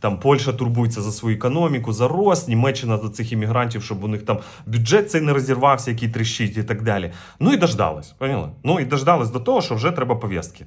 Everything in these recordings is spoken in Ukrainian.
Там Польща турбується за свою економіку, за рост, Німеччина за цих іммігрантів, щоб у них там бюджет цей не розірвався, який тріщить і так далі. Ну і дождались, поняли? Ну і дождались до того, що вже треба пов'язки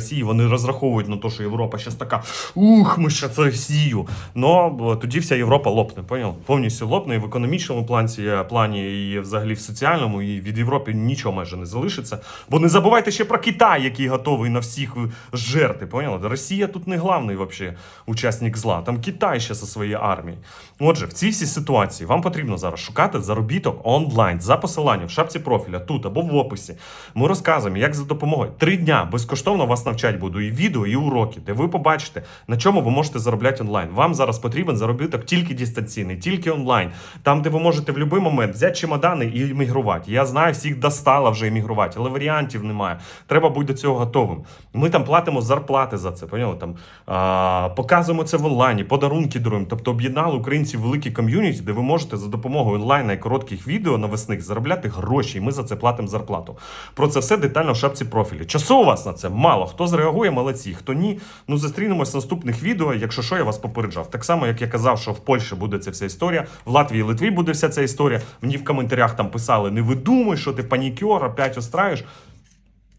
Росії. Вони розраховують на те, що Європа зараз така ух, ми ще це Росію. Но тоді вся Європа лопне, поняв? Повністю лопне і в економічному плані, плані, і взагалі в соціальному, і від Європи нічого майже не залишиться. Бо не забувайте ще про Китай, який готовий на всіх жерти. Поняли? Росія тут не главний вообще учасник зла. Там Китай ще зі своєю армією. Отже, в цій всій ситуації вам потрібно зараз шукати заробіток онлайн за посиланням в шапці профіля тут або в описі. Ми розказуємо, як за допомогою три дня безкоштовно вас навчать буду і відео, і уроки, де ви побачите, на чому ви можете заробляти онлайн. Вам зараз потрібен заробіток тільки дистанційний, тільки онлайн, там, де ви можете в будь-який момент взяти чемодани і емігрувати. Я знаю, всіх достало вже емігрувати, але варіантів немає. Треба бути до цього готовим. Ми там платимо зарплати за це. Поняли? Там а, показуємо це в онлайні, подарунки даруємо. Тобто об'єднали українців великі ком'юніті, де ви можете за допомогою онлайна і коротких відео навесних заробляти гроші, і ми за це платимо зарплату. Про це все детально в шапці профілі. Часу у вас на це мало. Хто зреагує, молодці, хто ні. Ну зустрінемось в наступних відео. Якщо що, я вас попереджав. Так само, як я казав, що в Польщі буде ця вся історія, в Латвії Литві буде вся ця історія. Мені в коментарях там писали: не видумуй, що ти панікер, опять устраєш.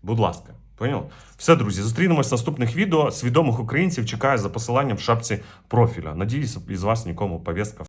Будь ласка, поняв? Все, друзі, зустрінемось в наступних відео. Свідомих українців чекаю за посиланням в шапці профіля. Надіюсь, із вас нікому повістка